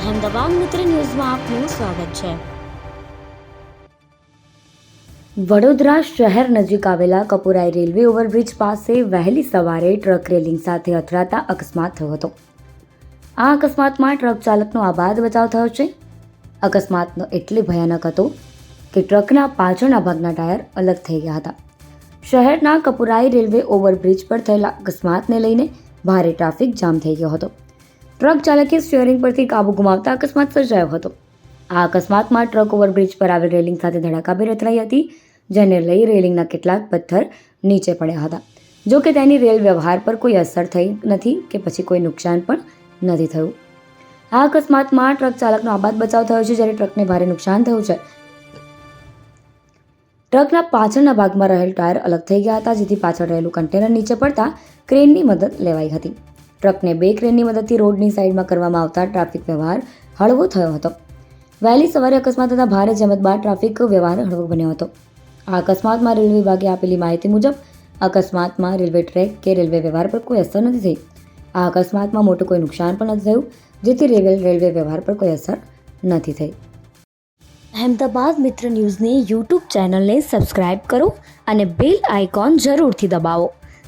અહેમદાબાદ મિત્ર ન્યૂઝમાં આપનું સ્વાગત છે. વડોદરા શહેર નજીક આવેલા કપુરાઈ રેલવે ઓવરબ્રિજ પાસે વહેલી સવારે ટ્રક રેલિંગ સાથે અથડાતા અકસ્માત થયો હતો. આ અકસ્માતમાં ટ્રક ચાલકનો આબાદ બચાવ થયો છે. અકસ્માતનો એટલે ભયાનક હતો કે ટ્રકના પાછળના ભાગના ટાયર અલગ થઈ ગયા હતા. શહેરના કપુરાઈ રેલવે ઓવરબ્રિજ પર થયેલા અકસ્માતને લઈને ભારે ટ્રાફિક જામ થઈ ગયો હતો. ટ્રક ચાલકે સ્ટિયરિંગ પરથી કાબુ ગુમાવતા અકસ્માત સર્જાયો હતો. આ અકસ્માતમાં ટ્રક ઓવરબ્રિજ પર આવેલ રેલિંગ સાથે ધડાકાભેર અથડાઈ હતી, જેને લઈ રેલિંગના કેટલાક પથ્થર નીચે પડ્યા હતા. જો કે તેની રેલ વ્યવહાર પર કોઈ અસર થઈ નથી કે પછી કોઈ નુકસાન પણ નથી થયું. આ અકસ્માતમાં ટ્રક ચાલકનો આબાદ બચાવ થયો છે, જ્યારે ટ્રકને ભારે નુકસાન થયું છે. ટ્રકના પાછળના ભાગમાં રહેલ ટાયર અલગ થઈ ગયા હતા, જેથી પાછળ રહેલું કન્ટેનર નીચે પડતા ક્રેનની મદદ લેવાઈ હતી. ટ્રકને બે ક્રેનની મદદથી રોડની સાઈડમાં કરવામાં આવતા ટ્રાફિક વ્યવહાર હળવો થયો હતો. વહેલી સવારે અકસ્માત થતા ભારે જમત બાદ ટ્રાફિક વ્યવહાર હળવો બન્યો હતો. આ અકસ્માતમાં રેલવે વિભાગે આપેલી માહિતી મુજબ, અકસ્માતમાં રેલવે ટ્રેક કે રેલવે વ્યવહાર પર કોઈ અસર નથી થઈ. આ અકસ્માતમાં મોટું કોઈ નુકસાન પણ નથી થયું, જેથી રેલવે રેલવે વ્યવહાર પર કોઈ અસર નથી થઈ. અહેમદાબાદ મિત્ર ન્યૂઝની યુટ્યુબ ચેનલને સબસ્ક્રાઇબ કરો અને બેલ આઇકોન જરૂરથી દબાવો.